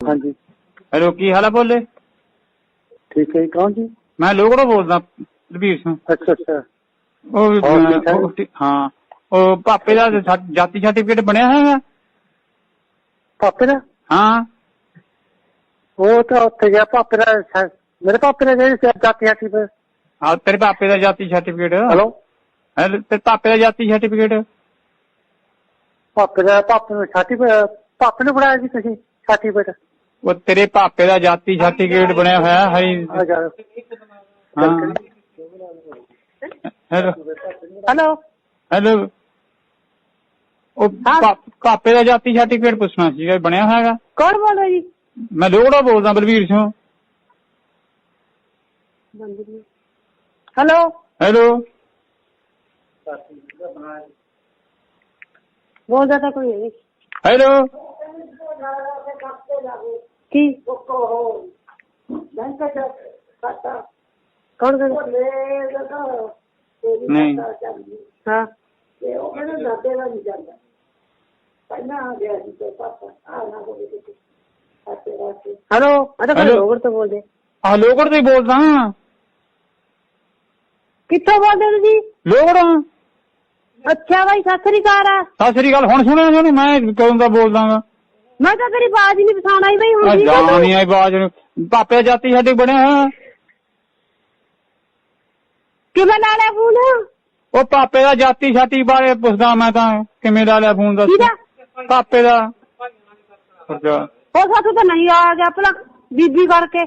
ਹਾਂਜੀ। ਹੈਲੋ ਕੀ ਹਾਲ ਹੈ ਬੋਲੇ? ਠੀਕ ਹੈ ਜੀ ਕੌਣ ਜੀ? ਮੈਂ ਲੋਗੜੋ ਬੋਲਦਾ ਰਵੀਰ ਸਿੰਘ। ਅੱਛਾ ਅੱਛਾ। ਉਹ ਵੀ, ਹੋਰ ਠੀਕ ਠਾਕ? ਉਹ ਠੀਕ- ਹਾਂ। ਉਹ ਪਾਪੇ ਦਾ ਸਾ- ਜਾਤੀ ਸਰਟੀਫਿਕੇਟ ਬਣਿਆ ਹੈਗਾ ਪਾਪੇ ਦਾ? ਹਾਂ। ਉਹ ਤਾਂ ਉੱਥੇ ਗਿਆ ਪਾਪੇ ਦਾ ਸ਼ਾ- ਮੇਰੇ ਪਾਪੇ ਦਾ ਜਿਹੜੀ ਜਾਤੀ ਜਾਤੀ ਪਰ ਹਾਂ ਤੇਰੇ ਪਾਪੇ ਦਾ ਜਾਤੀ ਸਰਟੀਫਿਕੇਟ। ਹਲੋ? ਹੈਲੋ ਤੇ ਪਾਪੇ ਦਾ ਜਾਤੀ ਸਰਟੀਫਿਕੇਟ। ਪਾਪੇ ਦਾ ਪਾਪੇ ਨੂੰ ਛਾਤੀ ਪਾਪੇ ਨੂੰ ਬਣਾਇਆ ਜੀ ਤੁਸੀਂ ਛਾਤੀ ਪਰ ਉਹ ਤੇਰੇ ਪਾਪੇ ਦਾ ਜਾਤੀ ਸਰਟੀਫਿਕੇਟ ਬਣਿਆ ਹੋਇਆ ਹੈ ਆ ਜਾ ਹਾਂ। ਹੈਲੋ। ਹਲੋ। ਹੈਲੋ। ਉਹ ਹਾਂ। ਪਾ- ਪਾਪੇ ਦਾ ਜਾਤੀ ਸਰਟੀਫਿਕੇਟ ਪੁੱਛਣਾ ਸੀਗਾ ਬਣਿਆ ਹੋਇਆਗਾ? ਕੌਣ ਬੋਲ ਰਿਹਾ ਜੀ? ਮੈਂ ਲੋਗੜੋ ਬੋਲਦਾ ਬਲਵੀਰ ਸਿੰਘ। ਹਲੋ। ਹੈਲੋ। ਬੋਲਦਾ ਤਾਂ ਕੋਈ ਨਹੀਂ। ਹੈਲੋ। ਕੀ? ਕੌਣ ਕਰ ਨਹੀਂ। ਹਾਂ। ਹਲੋ ਅਰੇ Hello? ਲੋਗਰ ਤੋਂ ਬੋਲਦੇ। ਆ ਲੋਗੜ ਤੋਂ ਹੀ ਬੋਲਦਾ ਕਿੱਥੋਂ ਬੋਲਦੇ ਹੋ ਤੁਸੀਂ? ਲੋਗੜ ਅੱਛਾ ਬਾਈ ਸਤਿ ਸ੍ਰੀ ਅਕਾਲ। ਆ ਸਤਿ ਸ੍ਰੀ ਅਕਾਲ ਹੁਣ ਸੁਣਿਆ ਮੈਂ ਕਦੋਂ ਦਾ ਬੋਲਦਾਗਾ ਮੈਂ ਤਾਂ ਤੇਰੀ ਬਾਜ਼ ਹੀ ਨਹੀਂ ਪਛਾਣ ਆਈ ਬਈ ਹੁਣ ਠੀਕ ਆ ਜਾਣ ਤੂੰ? ਨਹੀਂ ਆਈ ਬਾਜ ਨੂੰ। ਪਾਪੇ ਦਾ ਜਾਤੀ ਸਾਡੇ ਬਣਿਆ ਹੋਇਆ। ਕਿਵੇਂ ਲਾ ਲਿਆ ਫੋਨ? ਉਹ ਪਾਪੇ ਦਾ ਜਾਤੀ ਛਾਤੀ ਬਾਰੇ ਪੁੱਛਦਾ ਮੈਂ ਤਾਂ ਕਿਵੇਂ ਲਾ ਲਿਆ ਫੋਨ ਦਾ ਕਿਹਦਾ ਪਾਪੇ ਦਾ। ਅੱਛਾ। ਉਹ ਸਾਥੋਂ ਤਾਂ ਨਹੀਂ ਆ ਗਿਆ ਭਲਾ ਬੀਬੀ ਕਰਕੇ।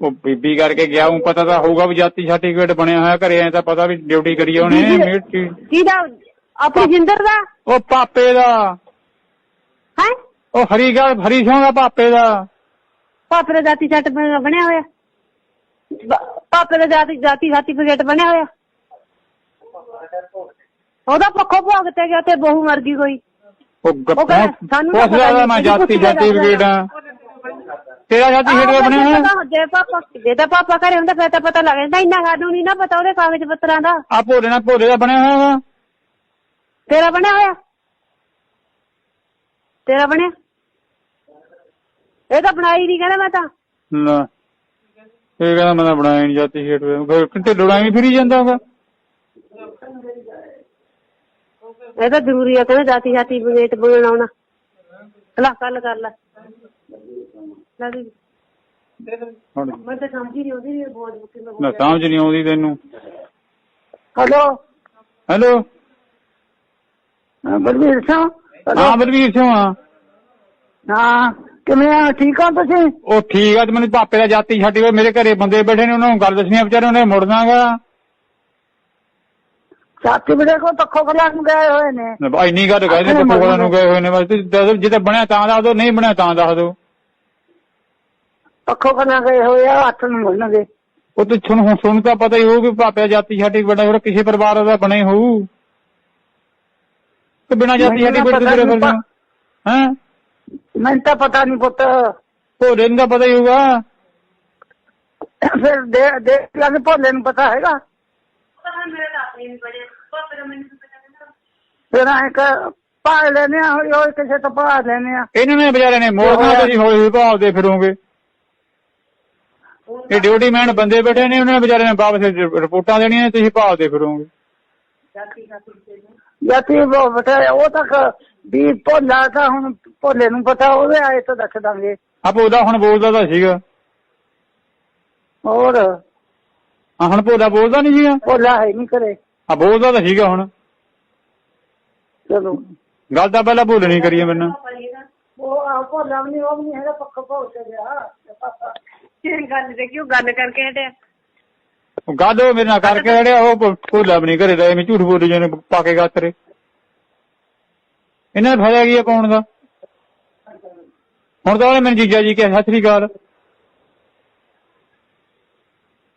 ਉਹ ਬੀਬੀ ਕਰਕੇ ਗਿਆ ਪਤਾ ਤਾਂ ਹੋਊਗਾ ਵੀ ਜਾਤੀ ਸਰਟੀਫਿਕੇਟ ਬਣਿਆ ਹੋਇਆ ਘਰੇ ਐ ਤਾਂ ਪਤਾ ਵੀ ਡਿਊਟੀ ਕਰੀ ਉਹਨੇ ਕਿਹਦਾ? ਆਪਣੀ ਜਿੰਦਰ ਦਾ? ਉਹ ਪਾਪੇ ਦਾ। ਉਹ ਹਰੀ ਗੱਲ ਹਰੀ ਸਿੰਘ ਦਾ ਪਾਪੇ ਦਾ। ਪਾਪੇ ਦਾ ਜਾਤੀ ਸੱਟ ਬਣਿਆ ਹੋਇਆ। ਪਾਪੇ ਦਾ ਜਾਤੀ ਜਾਤੀ ਸਰਟੀਫਿਕੇਟ ਬਣਿਆ ਹੋਇਆ। ਉਹਦਾ ਪੱਖੋਂ ਭੋਗ ਤੇ ਗਿਆ ਤੇ ਬਹੂ ਮਰ ਗਈ ਕੋਈ। ਉਹ ਮੈਂ ਜਾਤੀ ਤੇਰਾ ਜਾਤੀ ਬਣਿਆ ਹੋਇਆ? ਜੇ ਪਾਪਾ ਜੇ ਤਾਂ ਪਾਪਾ ਘਰੇ ਹੁੰਦਾ ਫਿਰ ਤਾਂ ਪਤਾ ਲੱਗ ਜਾਂਦਾ ਇੰਨਾ ਸਾਨੂੰ ਨਹੀਂ ਨਾ ਪਤਾ ਉਹਦੇ ਕਾਗਜ਼ ਪੱਤਰਾਂ ਦਾ। ਆ ਭੋਲੇ ਨਾਲ ਭੋਲੇ ਦਾ ਬਣਿਆ ਹੋਇਆ ਵਾ? ਤੇਰਾ ਬਣਿਆ ਹੋਇਆ? ਤੇਰਾ ਬਣਿਆ? ਇਹ ਤਾਂ ਬਣਾਈ ਨਹੀਂ ਕਹਿੰਦਾ ਮੈਂ ਤਾਂ। ਨਾ। ਇਹ ਕਹਿੰਦਾ ਮੈਂ ਤਾਂ ਬਣਾਇਆ ਨਹੀਂ ਜਾਤੀ ਸਰਟੀਫਿਕੇਟ ਕਿਤੇ ਲੜਾਈ ਫਿਰੀ ਜਾਂਦਾ ਹੋਗਾ ਇਹ ਤਾਂ ਜ਼ਰੂਰੀ ਆ ਕਹਿੰਦਾ ਜਾਤੀ ਜਾਤੀ ਬਗੇਟ ਬਣਾਉਣਾ। ਲੈ ਕੱਲ ਕਰ ਲੈ। ਲੈ ਹੁਣ। ਮੈਂ ਤਾਂ ਸਮਝ ਹੀ ਨਹੀਂ ਆਉਂਦੀ ਇਹ ਬੋਲ ਬੁੱਕੀ ਮੈਂ ਨਾ ਸਮਝ ਨਹੀਂ ਆਉਂਦੀ ਤੈਨੂੰ। ਹਲੋ। ਹੈਲੋ। ਬਲਵੀਰ ਸਿੰਘ। ਹਾਂ ਬਲਵੀਰ ਸਿੰਘ ਹਾਂ। ਕਿਵੇਂ ਆ? ਠੀਕ ਆ ਤੁਸੀਂ? ਉਹ ਠੀਕ ਆ ਤੇ ਮੈਨੂੰ ਪਾਪੇ ਦਾ ਜਾਤੀ ਛੱਡੀ ਹੋਏ ਮੇਰੇ ਘਰੇ ਬੰਦੇ ਬੈਠੇ ਨੇ ਉਹਨਾਂ ਨੂੰ ਗੱਲ ਦੱਸਣੀ ਆ ਵਿਚਾਰੇ ਉਹਨੇ ਮੁੜਨਾਗਾ ਸਾਥੀ ਵੀਰੇ ਕੋ ਪੱਖੋ ਖਲਾ ਨੂੰ ਗਏ ਹੋਏ ਨੇ। ਇੰਨੀ ਗੱਲ ਕਹਿੰਦੇ ਆਪਣੇ ਪੱਕੋਲਾਂ ਨੂੰ ਗਏ ਹੋਏ ਨੇ ਬਸ ਜਿੱਤੇ ਬਣਿਆ ਤਾਂ ਦੱਸ ਦਿਓ ਨਹੀਂ ਬਣਿਆ ਤਾਂ ਦੱਸ ਦਿਓ। ਪੱਖੋ ਖਲਾ ਗਏ ਹੋਏ ਆ ਹੱਥ ਨੂੰ ਮੁੜਨਗੇ ਉਹ ਤੇ ਤੁਹਾਨੂੰ ਹੁਣ ਸੁਣ ਤਾਂ ਪਤਾ ਹੀ ਹੋਊ ਕਿ ਪਾਪੇ ਦਾ ਜਾਤੀ ਛੱਡੀ ਬੜਾ ਹੋਰ ਕਿਸੇ ਪਰਿਵਾਰ ਦਾ ਬਣੇ ਹੋਊ। ਤੇ ਬਿਨਾਂ ਜਾਤੀ ਛੱਡੀ ਨਾ ਬੜੇ ਨਹੀਂ ਫਿਰਦੇ ਹੈ? ਮੈਨੂੰ ਤਾਂ ਪਤਾ ਨਹੀਂ ਪੁੱਤ। ਭੋਲੇ ਨੂੰ ਤਾਂ ਪਤਾ ਹੀ ਹੋਊਗਾ। ਫਿਰ ਦੇ ਦੇਖ ਲਾਂਗੇ ਭੋਲੇ ਨੂੰ ਪਤਾ ਹੈਗਾ। ਫਿਰ ਐ ਕ ਪਾ ਲੈਨੇ ਆ ਹੌਲੀ ਹੌਲੀ ਕਿਸੇ ਤੋਂ ਪਾ ਲੈਨੇ ਆ ਇਹਨਾਂ ਨੇ ਵਿਚਾਰੇ ਨੇ ਮੋੜਨਾ ਤੁਸੀਂ ਹੌਲੀ ਹੌਲੀ ਭਾਲਦੇ ਫਿਰੋਗੇ। ਇਹ ਡਿਊਟੀ ਮੈਨ ਬੰਦੇ ਬੈਠੇ ਨੇ ਉਹਨਾਂ ਨੇ ਵਿਚਾਰੇ ਨੇ ਵਾਪਸ ਰਿਪੋਰਟਾਂ ਦੇਣੀਆਂ ਨੇ ਤੁਸੀਂ ਭਾਲਦੇ ਫਿਰੋਗੇ। ਯਾਤੀ ਉਹ ਬਤਾ ਉਹ ਤੱਕ ਵੀ ਭੋਲਾ ਤਾਂ ਹੁਣ ਭੋਲੇ ਨੂੰ ਪਤਾ ਉਹਦੇ ਆਏ ਤਾਂ ਦੱਸ ਦਾਂਗੇ। ਆਪ ਉਹਦਾ ਹੁਣ ਬੋਲਦਾ ਤਾਂ ਸੀਗਾ। ਹੋਰ? ਆ ਹੁਣ ਭੋਲਾ ਬੋਲਦਾ ਨਹੀਂ ਸੀਗਾ? ਭੋਲਾ ਹੈ ਨਹੀਂ ਕਰੇ ਆ ਬੋਲਦਾ ਤਾਂ ਸੀਗਾ ਹੁਣ। ਚਲੋ। ਗੱਲ ਤਾਂ ਪਹਿਲਾਂ ਭੁੱਲ ਨਹੀਂ ਕਰੀਏ ਮੈਨੂੰ। ਉਹ ਆ ਭੋਲਾ ਵੀ ਨਹੀਂ ਉਹ ਵੀ ਨਹੀਂ ਹੈਗਾ ਪੱਕਾ ਭੋਲ ਕੇ ਗਿਆ। ਗੱਲ ਦੇ ਕਿਉਂ ਗੱਲ ਕਰਕੇ ਹਟਿਆ। ਉਹ ਮੇਰੇ ਨਾਲ ਕਰਕੇ ਰੜਿਆ ਉਹ ਭੋਲਾ ਵੀ ਨਹੀਂ ਘਰੇ ਦਾ ਐਵੇਂ ਝੂਠ ਬੋਲੀ ਜਾਂਦੇ ਪਾ ਕੇ ਗਾਤਰੇ ਇਹਨਾਂ ਦਾ ਫਾਇਦਾ ਕੀ ਹੈ ਪਾਉਣ ਦਾ? ਹੁਣ ਤਾਂ ਉਹਨੇ ਮੈਨੂੰ ਜੀਜਾ ਜੀ ਕਿਹਾ ਸਤਿ ਸ੍ਰੀ ਅਕਾਲ।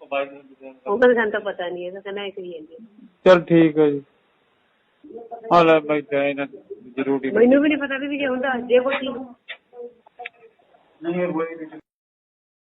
ਉਹ ਕਹਿੰਦਾ ਤਾਂ ਪਤਾ ਨਹੀਂ ਹੈ ਕਹਿੰਦਾ ਇੱਕ ਹੀ ਹੈ ਚਲ ਠੀਕ ਹੈ ਜੀ। ਹਾਂ ਲੈ ਬਾਈ ਇਹਨਾਂ ਜ਼ਰੂਰੀ ਮੈਨੂੰ ਵੀ ਨਹੀਂ ਪਤਾ ਵੀ ਜੇ ਹੁੰਦਾ ਜੇ ਕੋਈ ਨਹੀਂ